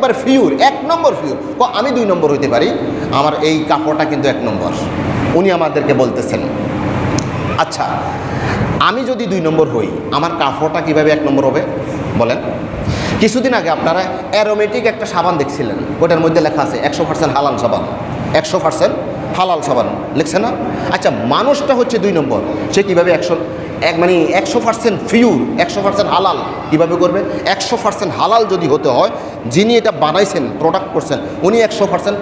একবার ফিউর, এক নম্বর ফিউর। ক, আমি দুই নম্বর হইতে পারি। আমার এই কাপড়টা কিন্তু এক নম্বর। উনি আমাদেরকে বলতেছেন আচ্ছা আমি যদি দুই নম্বর হই, আমার কাপড়টা কীভাবে এক নম্বর হবে? বলেন। কিছুদিন আগে আপনারা অ্যারোমেটিক একটা সাবান দেখছিলেন। ওটার মধ্যে লেখা আছে, একশো পার্সেন্ট হালাল সাবান। একশো পার্সেন্ট হালাল সাবান। লিখছে না? আচ্ছা মানুষটা হচ্ছে দুই নম্বর। সে কীভাবে একশো এক মানে একশো পার্সেন্ট ফিউর একশো পার্সেন্ট হালাল। কীভাবে করবে একশো পার্সেন্ট হালাল যদি হতে হয়, যিনি এটা বানাইছেন প্রোডাক্ট করছেন, উনি একশো পার্সেন্ট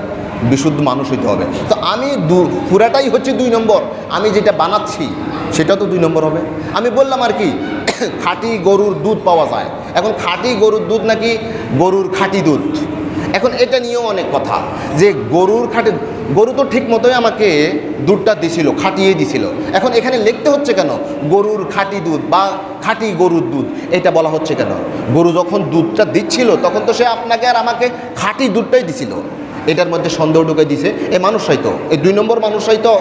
বিশুদ্ধ মানুষ হইতে হবে। তো আমি দু পুরাটাই হচ্ছে দুই নম্বর। আমি যেটা বানাচ্ছি, সেটা তো দুই নম্বর হবে। আমি বললাম আর কি, খাঁটি গরুর দুধ পাওয়া যায়। এখন খাঁটি গরুর দুধ নাকি গরুর খাঁটি দুধ? এখন এটা নিয়েও অনেক কথা যে গরুর খাটে, গরু তো ঠিক মতোই আমাকে দুধটা দিছিল, খাটিয়ে দিছিল। এখন এখানে লিখতে হচ্ছে কেন? গরুর খাঁটি দুধ বা খাঁটি গরুর দুধ, এটা বলা হচ্ছে কেন? গরু যখন দুধটা দিচ্ছিল, তখন তো সে আপনাকে আর আমাকে খাঁটি দুধটাই দিছিল। এটার মধ্যে সন্দেহ ঢুকে দিছে। এ মানুষ হয়তো এই দুই নম্বর মানুষ হয়তো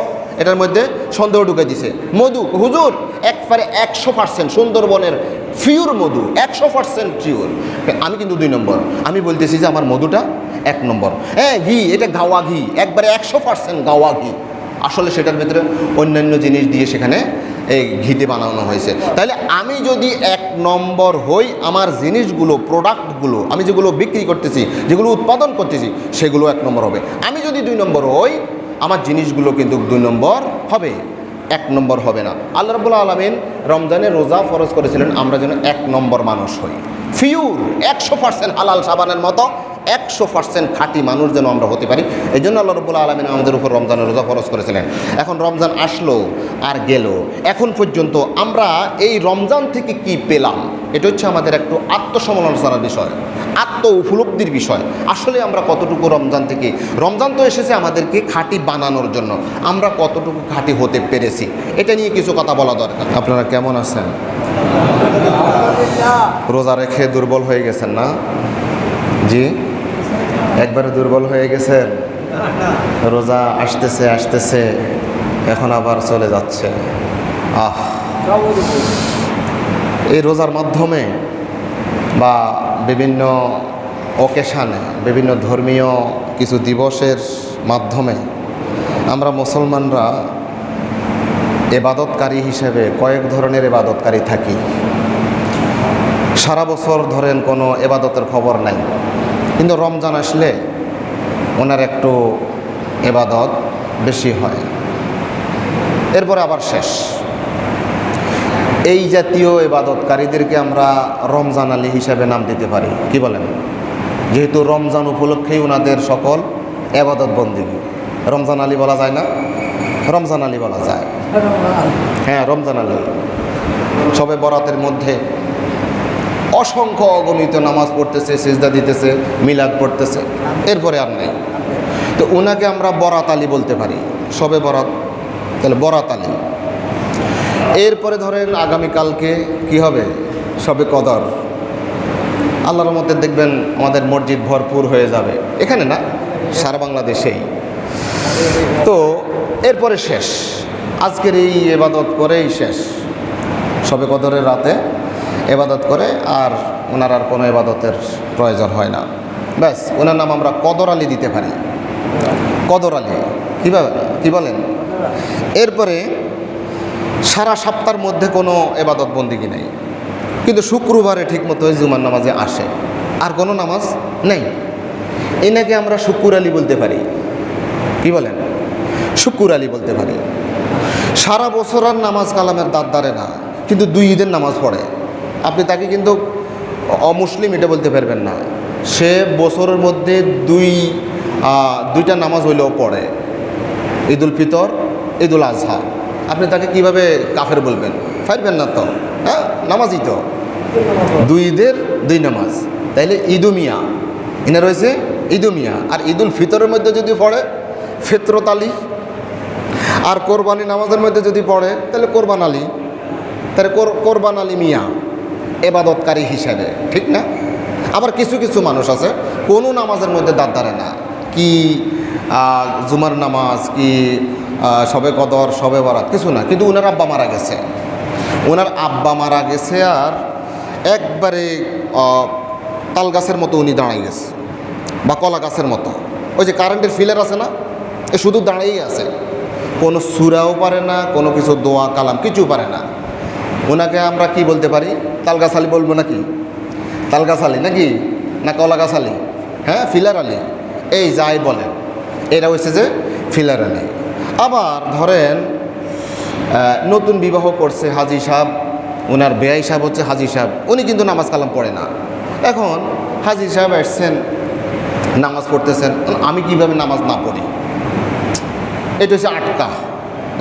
এটার মধ্যে সন্দেহ ঢুকে দিছে। মধু, হুজুর, একবারে একশো পার্সেন্ট সুন্দরবনের ফিউর মধু, একশো পার্সেন্ট ফিউর আমি কিন্তু দুই নম্বর। আমি বলতেছি যে আমার মধুটা এক নম্বর। হ্যাঁ ঘি, এটা গাওয়া ঘি, একবারে একশো পার্সেন্ট গাওয়া ঘি। আসলে সেটার ভেতরে অন্যান্য জিনিস দিয়ে সেখানে এই ঘিতে বানানো হয়েছে। তাহলে আমি যদি এক নম্বর হই, আমার জিনিসগুলো প্রোডাক্টগুলো আমি যেগুলো বিক্রি করতেছি, যেগুলো উৎপাদন করতেছি, সেগুলো এক নম্বর হবে। আমি যদি দুই নম্বর হই আমার জিনিসগুলো কিন্তু দুই নম্বর হবে, এক নম্বর হবে না। আল্লাহ রবুল্লা আলমিন রমজানে রোজা ফরজ করেছিলেন, আমরা যেন এক নম্বর মানুষ হই। ফিউর একশো পার্সেন্ট হালাল সাবানের মতো একশো পার্সেন্ট খাঁটি মানুষ যেন আমরা হতে পারি। এই জন্য আল্লাহ রবুল্লা আলমিন আমাদের উপর রমজানের রোজা ফরজ করেছিলেন। এখন রমজান আসলো আর গেল। এখন পর্যন্ত আমরা এই রমজান থেকে কি পেলাম? এটা হচ্ছে আমাদের একটু আত্মসমালোচনার বিষয় আত্ম উপলব্ধির বিষয়। আসলে আমরা কতটুকু রমজান থেকে, রমজান তো এসেছে আমাদেরকে খাঁটি বানানোর জন্য। আমরা কতটুকু খাঁটি হতে পেরেছি? এটা নিয়ে কিছু কথা বলা দরকার। আপনারা কেমন আছেন? রোজা রেখে দুর্বল হয়ে গেছেন না? জি? একবারে দুর্বল হয়ে গেছেন রোজা আসতেছে আসতেছে, এখন আবার চলে যাচ্ছে। আহ। এই রোজার মাধ্যমে বা বিভিন্ন অকেশানে বিভিন্ন ধর্মীয় কিছু দিবসের মাধ্যমে আমরা মুসলমানরা এবাদতকারী হিসেবে কয়েক ধরনের এবাদতকারী থাকি। সারা বছর ধরেন কোনো এবাদতের খবর নাই। কিন্তু রমজান আসলে ওনার একটু এবাদত বেশি হয়। এরপরে আবার শেষ। এই জাতীয় এবাদতকারীদেরকে আমরা রমজান আলী হিসাবে নাম দিতে পারি। কি বলেন? যেহেতু রমজান উপলক্ষেই ওনাদের সকল এবাদত বন্দিগি রমজান আলী বলা যায় না? রমজান আলী বলা যায়। হ্যাঁ রমজান আলী। সবে বরাতের মধ্যে অসংখ্য অগণিত নামাজ পড়তেছে, সিজদা দিতেছে, মিলাদ পড়তেছে। এরপরে আর নাই। তো ওনাকে আমরা বরাত আলী বলতে পারি। সবে বরাত? তাহলে বরাত আলী। এরপরে ধরেন আগামীকালকে কি হবে? সবে কদর। আল্লাহর মধ্যে দেখবেন আমাদের মসজিদ ভরপুর হয়ে যাবে। এখানে না, সারা বাংলাদেশেই। তো এরপরে শেষ। আজকের এই এবাদত করেই শেষ। সবে কদরের রাতে এবাদত করে আর ওনার আর কোনো এবাদতের প্রয়োজন হয় না। ব্যাস, ওনার নাম আমরা কদর আলী দিতে পারি। কদর আলী। কীভাবে? কী বলেন? এরপরে সারা সপ্তাহের মধ্যে কোনো এবাদত বন্দিগি নেই। কিন্তু শুক্রবারে ঠিকমতো জুমার নামাজে আসে। আর কোনো নামাজ নেই। এনাকে আমরা শুকুর আলী বলতে পারি। কি বলেন? শুকুর আলী বলতে পারি। সারা বছর আর নামাজ কালামের দাঁত দাঁড়ে না, কিন্তু দুই ঈদের নামাজ পড়ে। আপনি তাকে কিন্তু অমুসলিম এটা বলতে পারবেন না। সে বছরের মধ্যে দুই দুইটা নামাজ হইলেও পড়ে। ঈদুল ফিতর, ঈদুল আজহা। আপনি তাকে কীভাবে কাফের বলবেন? পারবেন না তো। হ্যাঁ নামাজই তো। দুই ঈদের দুই নামাজ। তাইলে ঈদু মিয়া। এনে রয়েছে ঈদু মিয়া। আর ঈদুল ফিতরের মধ্যে যদি পড়ে, ফিতরত আলী। আর কোরবানি নামাজের মধ্যে যদি পড়ে তাহলে কোরবান আলী। তাহলে কোর- কোরবান আলী মিয়া। এবাদতকারী হিসেবে, ঠিক না? আবার কিছু কিছু মানুষ আছে, কোনো নামাজের মধ্যে দাঁত দাঁড়ে না। কি জুমার নামাজ, কি সবে কদর, সবে বরাত, কিছু না। কিন্তু ওনার আব্বা মারা গেছে। ওনার আব্বা মারা গেছে আর একবারে তাল গাছের মতো উনি দাঁড়াই গেছে, বা কলা গাছের মতো। ওই যে কারেন্টের ফিলার আছে না, এ শুধু দাঁড়িয়েই আছে। কোনো সুরাও পারে না, কোনো কিছু দোয়া, কালাম কিছু পারে না। ওনাকে আমরা কি বলতে পারি? তালগাছ আলী বলব নাকি? তালগাছ আলী নাকি? না কলা গাছ আলী হ্যাঁ ফিলার আলী। এই যাই বলেন। এরা হচ্ছে যে ফিলার আলী। আবার ধরেন নতুন বিবাহ করছে হাজি সাহেব। ওনার বেয়াই সাহেব হচ্ছে হাজি সাহেব। উনি কিন্তু নামাজ কালাম পড়ে না। এখন হাজি সাহেব আসছেন, নামাজ পড়তেছেন। আমি কীভাবে নামাজ না পড়ি? এটা হচ্ছে আটকা।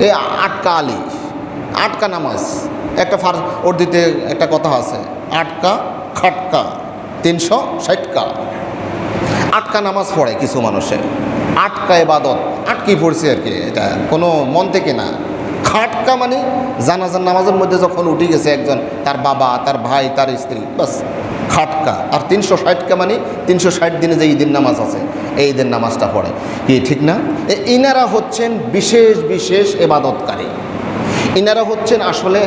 এই আটকা আলী। আটকা নামাজ। একটা ফার উর্দুতে একটা কথা আছে, আটকা, খাটকা, তিনশো ষাটকা। আটকা নামাজ পড়ে কিছু মানুষের আটকা এবাদত আটকি পড়ছে আর কি এটা। কোনো মন থেকে না। খাটকা মানে জানাজার নামাজের মধ্যে যখন উঠে গেছে একজন, তার বাবা, তার ভাই, তার স্ত্রী, বাস, খাটকা। আর তিনশো ষাটকা মানে তিনশো ষাট দিনে যে ঈদের নামাজ আছে, এই ঈদের নামাজটা পড়ে। কি ঠিক না? ইনারা হচ্ছেন বিশেষ বিশেষ এবাদতকারী ইনারা হচ্ছেন আসলে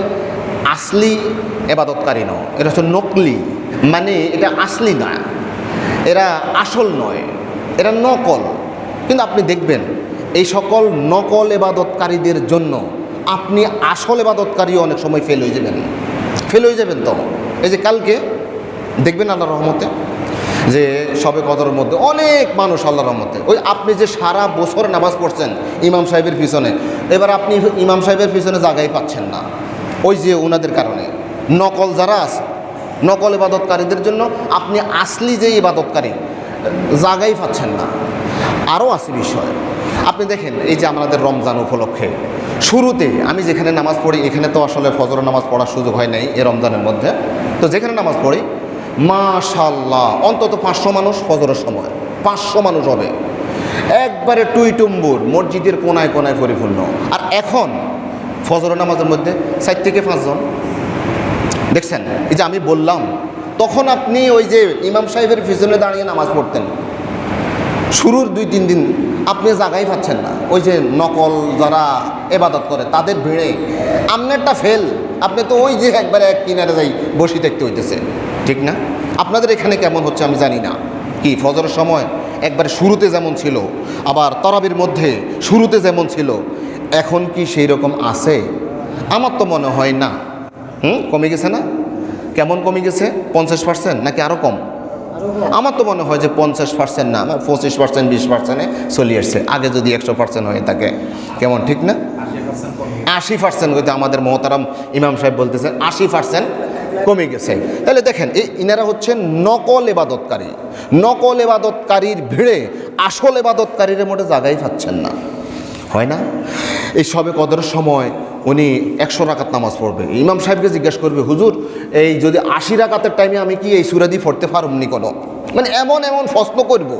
আসলি এবাদতকারী নয়, এটা হচ্ছে নকলি মানে এটা আসলি না, এরা আসল নয়, এরা নকল। কিন্তু আপনি দেখবেন, এই সকল নকল এবাদতকারীদের জন্য আপনি আসল এবাদতকারীও অনেক সময় ফেল হয়ে যাবেন। ফেল হয়ে যাবেন তো? এই যে কালকে, দেখবেন আল্লাহ রহমতে? যে সবে কদরের মধ্যে অনেক মানুষ আল্লাহ রহমতে, ওই আপনি যে সারা বছর নামাজ পড়ছেন ইমাম সাহেবের পিছনে, এবার আপনি ইমাম সাহেবের পিছনে জায়গায় পাচ্ছেন না। ওই যে ওনাদের কারণে। নকল যারা আছে, নকল ইবাদতকারীদের জন্য আপনি আসলি যে ইবাদতকারী জায়গায় পাচ্ছেন না। আরও আছে বিষয়। আপনি দেখেন, এই যে আমাদের রমজান উপলক্ষে, শুরুতে আমি যেখানে নামাজ পড়ি, এখানে তো আসলে ফজর নামাজ পড়ার সুযোগ হয় নাই এ রমজানের মধ্যে। তো যেখানে নামাজ পড়ি মাশাল্লাহ অন্তত পাঁচশো মানুষ ফজরের সময়, পাঁচশো মানুষ হবে। একবারে টুইটুম্বুর, মসজিদের কোনায় কোনায় পরিপূর্ণ। আর এখন ফজর নামাজের মধ্যে চার থেকে পাঁচজন। দেখছেন? এই যে আমি বললাম, তখন আপনি ওই যে ইমাম সাহেবের পিছনে দাঁড়িয়ে নামাজ পড়তেন। শুরুর দুই, তিন দিন আপনি জায়গায় পাচ্ছেন না। ওই যে নকল যারা এবাদত করে, তাদের ভিড়ে আপনারটা ফেল। আপনি তো ওই যে একবারে এক কিনারে যাই বসি দেখতে হইতেছে। ঠিক না? আপনাদের এখানে কেমন হচ্ছে আমি জানি না। কি, ফজরের সময় একবারে শুরুতে যেমন ছিল, আবার তরাবির মধ্যে শুরুতে যেমন ছিল এখন কি সেই রকম আছে? আমার তো মনে হয় না। হুম? কমে গেছে না? কেমন কমে গেছে? পঞ্চাশ পার্সেন্ট নাকি আরও কম? আমার তো মনে হয় যে পঞ্চাশ পার্সেন্ট না আমার পঁচিশ পার্সেন্ট বিশ পার্সেন্টে চলে আসছে। আগে যদি একশো পার্সেন্ট হয়ে থাকে, কেমন, ঠিক না? আশি পার্সেন্ট হয়তো আমাদের মহতারাম ইমাম সাহেব বলতেছেন, আশি পার্সেন্ট কমে গেছে। তাহলে দেখেন, এই ইনারা হচ্ছেন নকল এবাদতকারী। নকল এবাদতকারীর ভিড়ে আসল এবাদতকারীর মোটে জায়গায় পাচ্ছেন না। হয় না? এই সবে কদরের সময় উনি একশো রাকাত নামাজ পড়বে। ইমাম সাহেবকে জিজ্ঞেস করবে, হুজুর, এই যদি আশি রাকাতের টাইমে আমি কি এই সুরাদি পড়তে পারবনি কোনো? মানে এমন এমন প্রশ্ন করব।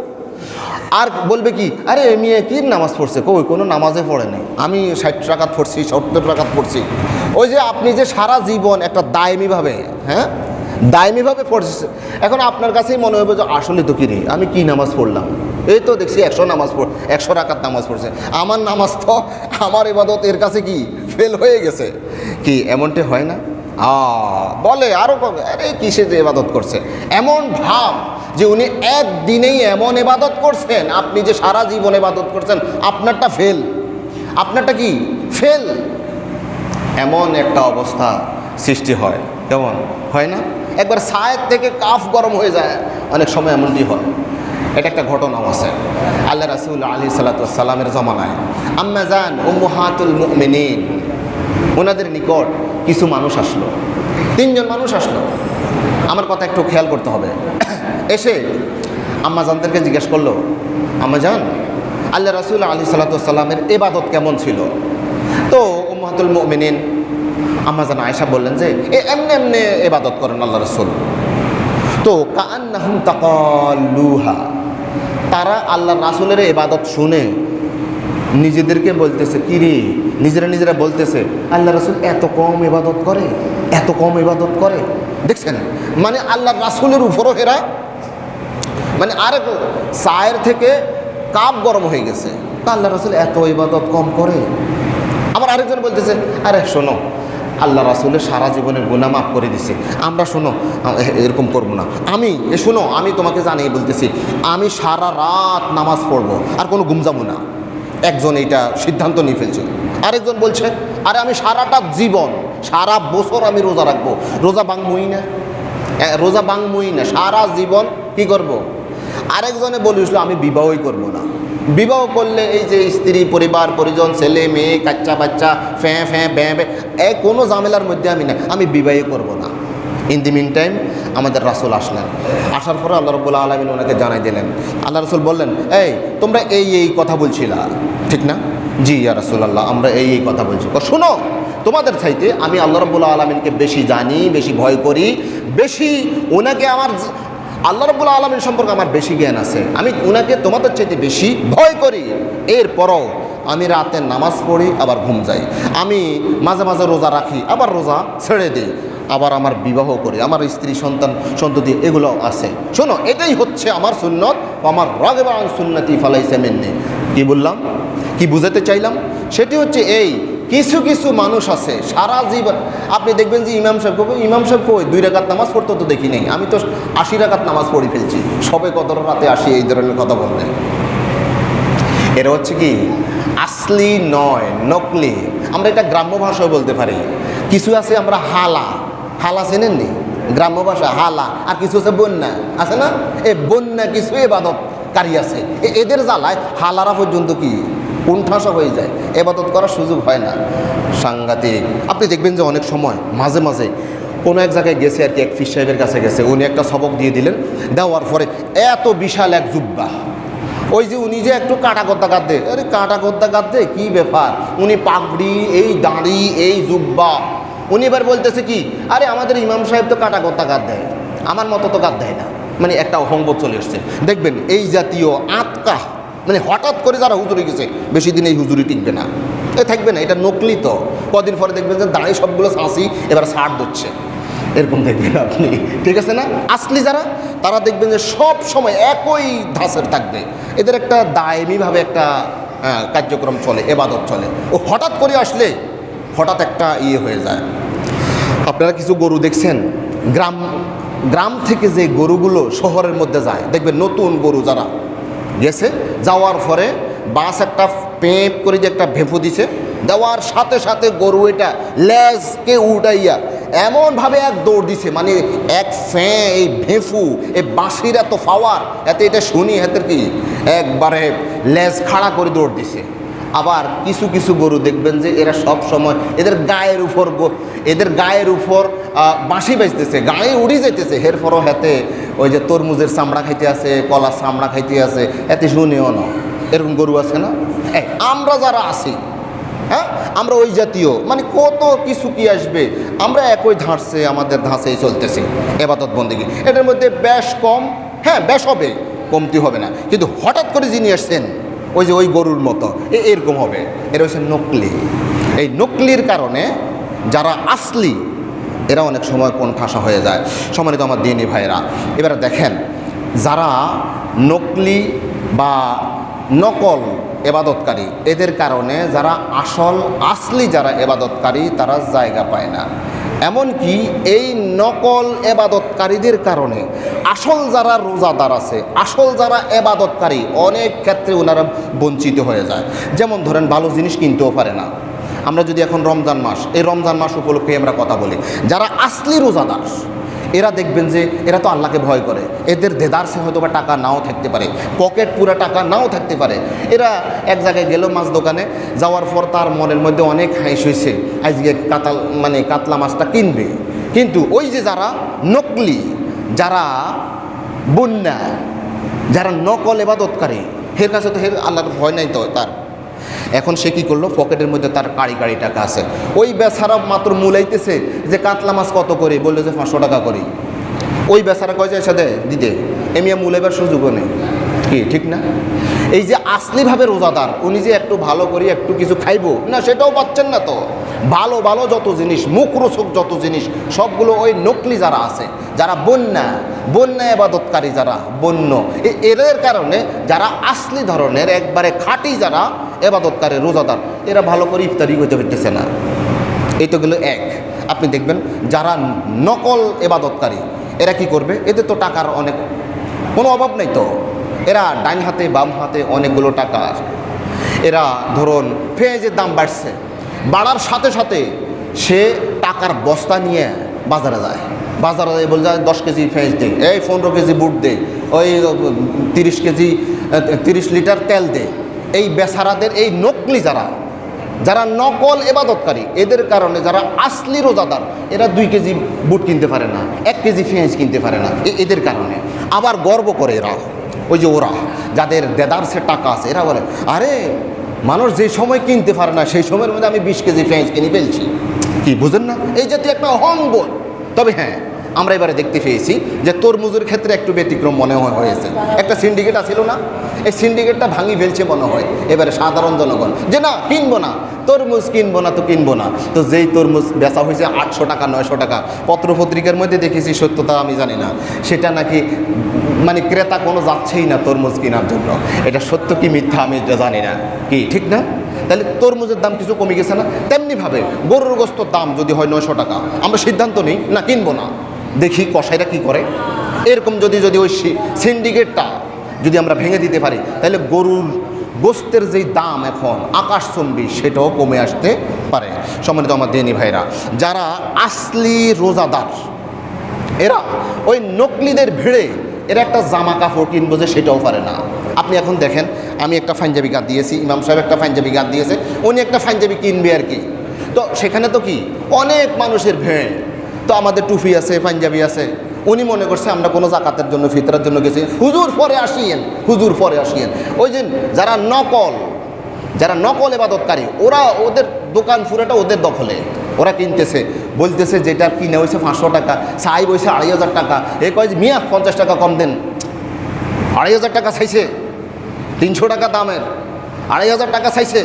আর বলবে কি, আরে মেয়ে কি নামাজ পড়ছে? কই, কোনো নামাজে পড়ে নাই। আমি ষাট রাকাত পড়ছি, সত্তর রাকাত পড়ছি। ওই যে আপনি যে সারা জীবন একটা দায়মিভাবে হ্যাঁ? দায়মিভাবে পড়ছে, এখন আপনার কাছেই মনে হবে যে আসলে তো কি রে, আমি কি নামাজ পড়লাম? এই তো দেখছি একশো নামাজ পড় একশো রাকাত নামাজ পড়ছে। আমার নামাজ তো আমার এবাদত এর কাছে কি? ফেল হয়ে গেছে। কি, এমনটি হয় না? আ, বলে আরও কবে আরে কিসে যে এবাদত করছে? এমন ভাব যে উনি একদিনেই এমন এবাদত করছেন, আপনি যে সারা জীবন এবাদত করছেন, আপনারটা ফেল আপনারটা কি? ফেল এমন একটা অবস্থা সৃষ্টি হয়। কেমন? হয় না? একবার সায়ের থেকে কাফ গরম হয়ে যায়। অনেক সময় এমনটি হয়। এটা একটা ঘটনাও আছে। আল্লাহ রাসুল আলী সাল্লাতামের জমানায়, আম্মা জান, উম্মুহাতুল মুমিনিন। ওনাদের নিকট কিছু মানুষ আসলো। তিনজন মানুষ আসলো। আমার কথা একটু খেয়াল করতে হবে। এসে আম্মা জানদেরকে জিজ্ঞেস করল, আম্মা জান, আল্লাহ রাসুল আলী সাল্লাতামের এবাদত কেমন ছিল? তো উম্মাহাতুল মুমিনিন, আম্মা জান আয়সা বললেন যে, এ এমনি এমনি এবাদত করেন আল্লাহ রসুল। তো কান্নাহুম তাকাল্লুহা। তারা আল্লাহ রাসুলের এবাদত শুনে নিজেদেরকে বলতেছে কিরে নিজেরা নিজেরা বলতেছে, আল্লাহ রাসুল এত কম ইবাদত করে, এত কম ইবাদত করে। দেখছেন? মানে আল্লাহ রাসুলের উপরও এরা মানে আরেক চায়ের থেকে কাপ গরম হয়ে গেছে। আল্লাহ রাসুল এত ইবাদত কম করে। আবার আরেকজন বলতেছে, আরে শোনো আল্লাহ রাসুলের সারা জীবনের গুণা মাফ করে দিছে। আমরা শোনো, এরকম করব না। আমি, এ শোনো, আমি তোমাকে জানিয়ে বলতেছি, আমি সারা রাত নামাজ পড়ব, আর কোনো ঘুম যাব না। একজন এইটা সিদ্ধান্ত নিয়ে ফেলছে। আরেকজন বলছে, আরে আমি সারাটা জীবন, সারা বছর আমি রোজা রাখব। রোজা ভাঙবই না। রোজা ভাঙবই না। সারা জীবন কি করব। আরেকজনে বলিস আমি বিবাহই করব না। বিবাহ করলে এই যে স্ত্রী, পরিবার, পরিজন, ছেলে, মেয়ে, কাচ্চা বাচ্চা, ফ্যাঁ ফ্যাঁ, ব্যাঁ ব্যাঁ, এ কোনো ঝামেলার মধ্যে আমি না, আমি বিবাহই করব না। ইন দি মিন টাইম আমাদের রাসুল আসলেন। আসার পরে আল্লাহ রবুল্লা আলমিন ওনাকে জানাই দিলেন। আল্লাহ রসুল বললেন, এই, তোমরা এই এই কথা বলছিলা। ঠিক না? জি, ইয়া রাসুলাল্লাহ, আমরা এই এই কথা বলছি। শোনো, তোমাদের চাইতে আমি আল্লাহ রবুল্লা আলমিনকে বেশি জানি, বেশি ভয় করি, বেশি ওনাকে আমার আল্লাহ রবুল্লা আলমিন সম্পর্কে আমার বেশি জ্ঞান আছে। আমি ওনাকে তোমাদের চাইতে বেশি ভয় করি। এরপরও আমি রাতে নামাজ পড়ি, আবার ঘুম যাই। আমি মাঝে মাঝে রোজা রাখি, আবার রোজা ছেড়ে দিই। আবার আমার বিবাহ করি, আমার স্ত্রী, সন্তান, সন্ততি, এগুলো আছে। শোনো, এটাই হচ্ছে আমার সুন্নত। আমার রগবান সুন্নতি ফালাইসে মেননি। কি বললাম? কি বুঝাতে চাইলাম? সেটি হচ্ছে এই কিছু কিছু মানুষ আছে, সারা জীবন, আপনি দেখবেন যে ইমাম সাহেব ইমাম সাহেব কই? দুই রাকাত নামাজ পড়তে তো দেখি নেই। আমি তো আশি রাকাত নামাজ পড়ে ফেলছি। সবে কত রাতে আসি এই ধরনের কথা বললে এটা হচ্ছে কি? আসলি নয়, নকলি। আমরা এটা গ্রাম্য ভাষায় বলতে পারি। কিছু আছে আমরা হালা। হালা চেনেননি? গ্রাম্য ভাষা, হালা। আর কিছু আছে বন্যা। আছে না? এ বন্যা কিছু এবাদতকারী আছে। এদের জ্বালায় হালারা পর্যন্ত কি? কোণঠাসা হয়ে যায়। এবাদত করার সুযোগ হয় না। সাংঘাতিক। আপনি দেখবেন যে অনেক সময় মাঝে মাঝে কোনো এক জায়গায় গেছে আর কি, এক ফিস সাহেবের কাছে গেছে। উনি একটা সবক দিয়ে দিলেন। দেওয়ার পরে এত বিশাল এক জুব্বা। ওই যে উনি যে একটু কাটা গদ্দা কাঁদে আরে কাটা গদ্দা কাঁদে কি ব্যাপার? উনি পাগড়ি, এই দাঁড়ি, এই জুব্বা। উনি এবার বলতেছে কি, আরে আমাদের ইমাম সাহেব তো কাটা গদ্দা কাঁদ দেয় আমার মতো তো কাঁদ দেয় না। মানে একটা অহংবোধ চলে এসছে। দেখবেন এই জাতীয় আতকা মানে হঠাৎ করে যারা হুজুরি গেছে, বেশি দিন এই হুজুরি টিকবে না। এ থাকবে না, এটা নকলি তো। কদিন পরে দেখবেন যে দাঁড়িয়ে সবগুলো শাঁসি এবার সার দিচ্ছে এরকম দেখবেন আপনি। ঠিক আছে না? আসলি যারা, তারা দেখবেন যে সব সময় একই ধাঁচের থাকবে। এদের একটা দায়মিভাবে একটা কার্যক্রম চলে, এবাদত চলে। ও হঠাৎ করে আসলে, হঠাৎ একটা ইয়ে হয়ে যায়। আপনারা কিছু গরু দেখছেন? গ্রাম গ্রাম থেকে যে গরুগুলো শহরের মধ্যে যায়, দেখবেন নতুন গরু যারা গেছে। যাওয়ার পরে বাস একটা পেঁপ করে যে একটা ভেঁপু দিছে, দেওয়ার সাথে সাথে গরু এটা লেজকে উঠাইয়া এমনভাবে এক দৌড় দিছে মানে এক ফ্যাঁ এই ভেঁফু এই বাঁশির এত পাওয়ার, এতে এটা শুনি হাতের কি? একবারে লেজ খাড়া করে দৌড় দিছে। আবার কিছু কিছু গরু দেখবেন যে এরা সব সময় এদের গায়ের উপর এদের গায়ের উপর বাঁশি বাজতেছে গায়ে উড়ি যেতেছে এর পরও হাতে ওই যে তরমুজের চামড়া খাইতে আছে, কলার চামড়া খাইতে আছে এতে শুনেও না। এরকম গরু আছে না? আমরা যারা আছি হ্যাঁ? আমরা ওই জাতীয় মানে কত কিছু কি আসবে, আমরা একই ধাঁচে, আমাদের ধাঁচেই চলতেছি। এবাদত বন্দিগি। এটার মধ্যে বেশ কম হ্যাঁ বেশ হবে, কমতি হবে না। কিন্তু হঠাৎ করে যিনি আসছেন ওই যে ওই গরুর মতো। এরকম হবে। এটা হচ্ছে নকলি। এই নকলির কারণে যারা আসলি, এরা অনেক সময় কোন ঠাসা হয়ে যায়। সম্মানিত আমার দিনী ভাইরা এবারে দেখেন, যারা নকলি বা নকল এবাদতকারী, এদের কারণে যারা আসল, আসলি যারা এবাদতকারী, তারা জায়গা পায় না। এমনকি এই নকল এবাদতকারীদের কারণে আসল যারা রোজাদার আছে, আসল যারা এবাদতকারী, অনেক ক্ষেত্রে ওনারা বঞ্চিত হয়ে যায়। যেমন ধরেন, ভালো জিনিস কিনতেও পারে না। আমরা যদি এখন রমজান মাস, এই রমজান মাস উপলক্ষে আমরা কথা বলি। যারা আসলি রোজাদার এরা দেখবেন যে এরা তো আল্লাহকে ভয় করে। এদের দেদারসে হয়তো বা টাকা নাও থাকতে পারে। পকেট পুরা টাকা নাও থাকতে পারে। এরা এক জায়গায় গেল মাছ দোকানে, যাওয়ার পর তার মনের মধ্যে অনেক হাইস হয়েছে আজকে কাতাল মানে কাতলা মাছটা কিনবে। কিন্তু ওই যে যারা নকলি, যারা বন্যা, যারা নকল এবাদতকারী, হের কাছে তো হের আল্লাহর ভয় নাই তো তার। এখন সে কি করল? পকেটের মধ্যে তার কাড়ি কাড়ি টাকা আছে। ওই বেচারা মাত্র মূলাইতেছে যে কাতলা মাছ কত করে? বলল যে পাঁচশো টাকা করি। ওই বেচারা কয় যায় সাথে? দিতে। এমিয়া মূলাইবার সুযোগও নেই। কি, ঠিক না? এই যে আসলিভাবে রোজাদার, উনি যে একটু ভালো করি, একটু কিছু খাইবো, না, সেটাও পাচ্ছেন না তো। ভালো ভালো যত জিনিস মুখরোচক যত জিনিস, সবগুলো ওই নকলি যারা আছে, যারা বন্যা বন্যা এবাদতকারী যারা, বন্য এদের কারণে যারা আসলি ধরনের, একবারে খাঁটি যারা এবাদতকারী, রোজাদার, এরা ভালো করে ইফতারি করতে পারতেছে না। এই তো গেল এক। আপনি দেখবেন যারা নকল এবাদতকারী, এরা কি করবে? এদের তো টাকার অনেক, কোনো অভাব নেই তো। এরা ডাইন হাতে, বাম হাতে অনেকগুলো টাকা। এরা ধরুন পেঁয়াজের দাম বাড়ছে, বাড়ার সাথে সাথে সে টাকার বস্তা নিয়ে বাজারে যায়। বাজারে যায় বলে যায় দশ কেজি পেঁয়াজ দে, এই পনেরো কেজি বুট দে, ওই তিরিশ কেজি, তিরিশ লিটার তেল দে। এই বেসারাদের এই নকলি যারা যারা নকল এবাদতকারী, এদের কারণে যারা আসলি রোজাদার, এরা দুই কেজি বুট কিনতে পারে না, এক কেজি পেঁয়াজ কিনতে পারে না এদের কারণে। আবার গর্ব করে এরা, ওই যে ওরা, যাদের দেদারসে টাকা আছে, এরা বলে, আরে, মানুষ যে সময় কিনতে পারে না, সেই সময়ের মধ্যে আমি বিশ কেজি পেঁয়াজ কিনে ফেলছি। কি, বুঝেন না? এই জাতীয় একটা অহংবোধ। তবে হ্যাঁ আমরা এবারে দেখতে পেয়েছি যে তরমুজের ক্ষেত্রে একটু ব্যতিক্রম মনে হয় হয়েছে। একটা সিন্ডিকেট আছিল না। এই সিন্ডিকেটটা ভাঙি ফেলছে মনে হয়। এবারে সাধারণ জনগণ যে না, কিনবো না। তরমুজ কিনবো না তো কিনবো না। তো যেই তরমুজ বেচা হয়েছে আটশো টাকা, নয়শো টাকা, পত্রপত্রিকার মধ্যে দেখেছি সত্যতা আমি জানি না। সেটা নাকি মানে ক্রেতা কোনো যাচ্ছেই না তরমুজ কেনার জন্য। এটা সত্য কি মিথ্যা আমি জানি না। কি, ঠিক না? তাহলে তরমুজের দাম কিছু কমে গেছে না? তেমনিভাবে গরুর গোস্তর দাম যদি হয় নয়শো টাকা, আমরা সিদ্ধান্ত নিই, না কিনবো না। দেখি কসাইরা কি করে? এরকম যদি যদি ওই সিন্ডিকেটটা যদি আমরা ভেঙে দিতে পারি, তাহলে গরুর গোস্তের যেই দাম এখন আকাশচম্বী সেটাও কমে আসতে পারে। সম্মানিত আমার দেনি ভাইরা, যারা আসলি রোজাদার, এরা ওই নকলিদের ভিড়ে এরা একটা জামা কাপড় কিনবো যে সেটাও পারে না। আপনি এখন দেখেন, আমি একটা পাঞ্জাবি গাদ দিয়েছি, ইমাম সাহেব একটা পাঞ্জাবি গাদ দিয়েছে, উনি একটা পাঞ্জাবি কিনবে আর কি। তো সেখানে তো কি? অনেক মানুষের ভিড়। তো আমাদের টুপি আছে, পাঞ্জাবি আছে। উনি মনে করছে আমরা কোনো জাকাতের জন্য, ফিতরার জন্য গেছি। হুজুর পরে আসিয়েন, হুজুর পরে আসিয়েন। ওই যে যারা নকল যারা নকল এবাদতকারী ওরা ওদের দোকান ফুরাটা ওদের দখলে। ওরা কিনতেছে, বলতেছে যেটা কিনে হয়েছে পাঁচশো টাকা সাই বইছে আড়াই হাজার টাকা। এ কয় মিয়া, পঞ্চাশ টাকা কম দেন। আড়াই হাজার টাকা চাইছে, তিনশো টাকা দামের। আড়াই হাজার টাকা চাইছে,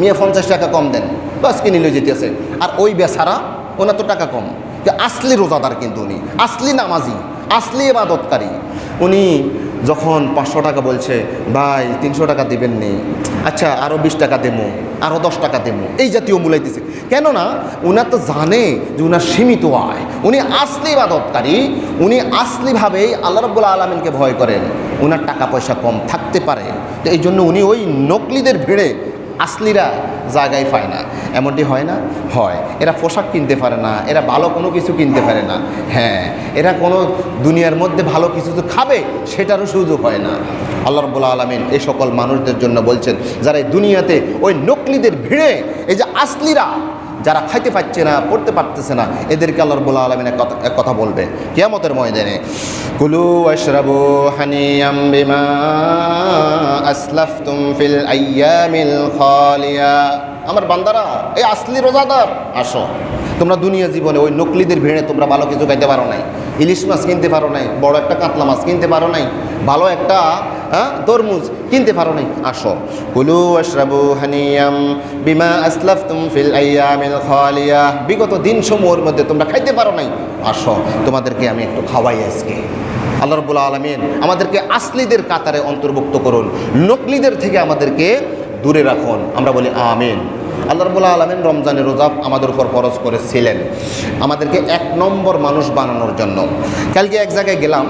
মিয়া, পঞ্চাশ টাকা কম দেন। বাস কিনে লয়ে যেতেছে। আর ওই বেচারা, ওনার তো টাকা কম। আসলি রোজাদার কিন্তু উনি, আসলি নামাজি, আসলি এবাদতকারী উনি যখন পাঁচশো টাকা বলছে, ভাই, তিনশো টাকা দিবেন নি। আচ্ছা আরও বিশ টাকা দেবো আরও দশ টাকা দেবো। এই জাতীয় মূলাইতেছে কেননা, উনার তো জানে যে উনার সীমিত আয়। উনি আসলি ইবাদতকারী, উনি আসলিভাবেই আল্লাহ রব্বুল আলমিনকে ভয় করেন। উনার টাকা পয়সা কম থাকতে পারে। তো এই জন্য উনি ওই নকলিদের ভিড়ে আসলিরা জায়গায় পায় না। এমনটি হয় না? হয়। এরা পোশাক কিনতে পারে না, এরা ভালো কোনো কিছু কিনতে পারে না। হ্যাঁ এরা কোনো দুনিয়ার মধ্যে ভালো কিছু তো খাবে, সেটারও সুযোগ হয় না। আল্লাহ রব্বুল আলমিন এই সকল মানুষদের জন্য বলছেন, যারা এই দুনিয়াতে ওই নকলিদের ভিড়ে, এই যে আসলিরা, যারা খাইতে পারছে না, পড়তে পারতেছে না, এদেরকে আল্লাহ রব্বুল আলমিন এক কথা বলবে। কেয়ামতের ময়দানে, কুলু আশরাবু হানিয়াম বিমা আসলাফতুম ফিল আইয়ামিল খালিয়া। আমার বান্দারা, এই আসলি রোজাদার, আসো। তোমরা দুনিয়া জীবনে ওই নকলিদের ভিড়ে তোমরা ভালো কিছু খাইতে পারো নাই। ইলিশ মাছ কিনতে পারো নাই, বড় একটা কাতলা মাছ কিনতে পারো নাই, ভালো একটা হ্যাঁ তরমুজ কিনতে পারো নাই, আসো। কুলু আশরাবু হানিয়াম বিমা আসলাফতুম ফিল আইয়ামিল খালিয়া। বিগত দিন সমূহের মধ্যে তোমরা খাইতে পারো নাই, আসো। তোমাদেরকে আমি একটু খাওয়াই আজকে। আল্লাহ রবুল্লা আলমিন আমাদেরকে আসলিদের কাতারে অন্তর্ভুক্ত করুন, নকলিদের থেকে আমাদেরকে দূরে রাখুন। আমরা বলি, আমিন। আল্লাহ রবুল্লা আলমিন রমজানের রোজা আমাদের উপর ফরজ করেছিলেন। আমাদেরকে এক নম্বর মানুষ বানানোর জন্য। কালকে এক জায়গায় গেলাম,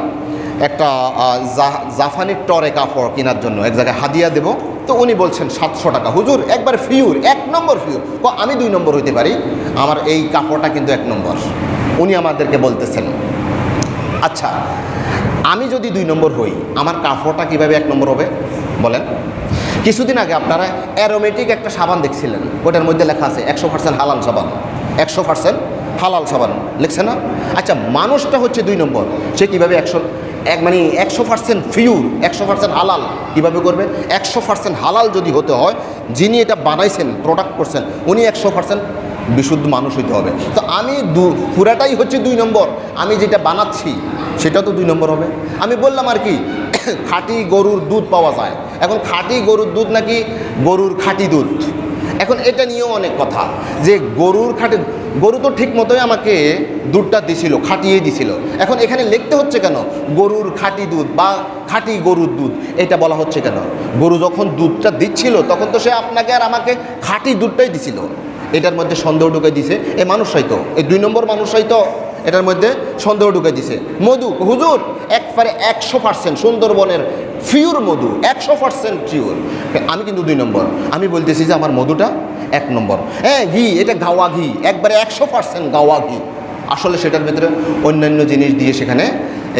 একটা জাফানি টরে কাপড় কেনার জন্য। এক জায়গায় হাদিয়া দেব, তো উনি বলছেন, সাতশো টাকা। হুজুর, একবার ফিউর, এক নম্বর ফিউর। ও আমি দুই নম্বর হইতে পারি? আমার এই কাপড়টা কিন্তু এক নম্বর। উনি আমাদেরকে বলতেছেন আচ্ছা আমি যদি দুই নম্বর হই, আমার কাপড়টা কীভাবে এক নম্বর হবে? বলেন। কিছুদিন আগে আপনারা অ্যারোমেটিক একটা সাবান দেখছিলেন। ওটার মধ্যে লেখা আছে, একশো পার্সেন্ট হালাল সাবান। একশো পার্সেন্ট হালাল সাবান। লিখছে না? আচ্ছা মানুষটা হচ্ছে দুই নম্বর। সে কীভাবে একশো, এক মানে একশো পার্সেন্ট ফিউর একশো পার্সেন্ট হালাল কীভাবে করবে? একশো পার্সেন্ট হালাল যদি হতে হয়, যিনি এটা বানাইছেন প্রোডাক্ট করছেন, উনি একশো পার্সেন্ট বিশুদ্ধ মানুষ হইতে হবে। তো আমি দু, পুরাটাই হচ্ছে দুই নম্বর। আমি যেটা বানাচ্ছি সেটা তো দুই নম্বর হবে। আমি বললাম আর কি খাঁটি গরুর দুধ পাওয়া যায়। এখন খাঁটি গরুর দুধ নাকি গরুর খাঁটি দুধ? এখন এটা নিয়েও অনেক কথা যে গরুর খাঁটি, গরু তো ঠিক মতোই আমাকে দুধটা দিছিল, খাটিয়ে দিছিল। এখন এখানে লিখতে হচ্ছে কেন? গরুর খাঁটি দুধ বা খাঁটি গরুর দুধ, এটা বলা হচ্ছে কেন? গরু যখন দুধটা দিচ্ছিল, তখন তো সে আপনাকে আর আমাকে খাঁটি দুধটাই দিছিল। এটার মধ্যে সন্দেহ ঢুকে দিছে। এ মানুষরাই তো এই দুই নম্বর মানুষরাই তো এটার মধ্যে সন্দেহ ঢুকে দিছে। মধু, হুজুর, একবারে একশো পার্সেন্ট সুন্দরবনের ফিউর মধু, একশো পার্সেন্ট পিওর আমি কিন্তু দুই নম্বর। আমি বলতেছি যে আমার মধুটা এক নম্বর। হ্যাঁ ঘি, এটা গাওয়া ঘি, একবারে একশো পার্সেন্ট গাওয়া ঘি। আসলে সেটার ভিতরে অন্যান্য জিনিস দিয়ে সেখানে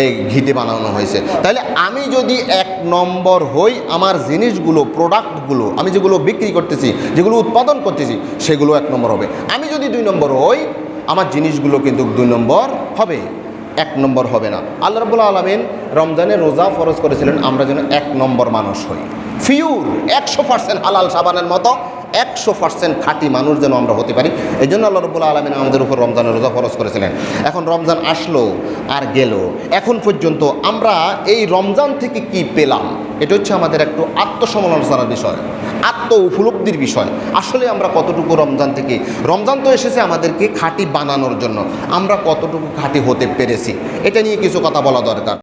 এই ঘিতে বানানো হয়েছে। তাহলে আমি যদি এক নম্বর হই, আমার জিনিসগুলো প্রোডাক্টগুলো আমি যেগুলো বিক্রি করতেছি, যেগুলো উৎপাদন করতেছি, সেগুলো এক নম্বর হবে। আমি যদি দুই নম্বর হই আমার জিনিসগুলো কিন্তু দুই নম্বর হবে, এক নম্বর হবে না। আল্লাহ রবুল্লা আলমিন রমজানে রোজা ফরজ করেছিলেন, আমরা যেন এক নম্বর মানুষ হই। ফিউর, একশো পার্সেন্ট হালাল সাবানের মতো একশো পার্সেন্ট খাঁটি মানুষ যেন আমরা হতে পারি। এই জন্য আল্লাহ রবুল্লা আলমিন আমাদের উপর রমজানের রোজা ফরজ করেছিলেন। এখন রমজান আসলো আর গেল। এখন পর্যন্ত আমরা এই রমজান থেকে কি পেলাম? এটা হচ্ছে আমাদের একটু আত্মসমালোচনার বিষয়, আত্ম উপলব্ধির বিষয়। আসলে আমরা কতটুকু রমজান থেকে, রমজান তো এসেছে আমাদেরকে খাঁটি বানানোর জন্য। আমরা কতটুকু খাঁটি হতে পেরেছি? এটা নিয়ে কিছু কথা বলা দরকার।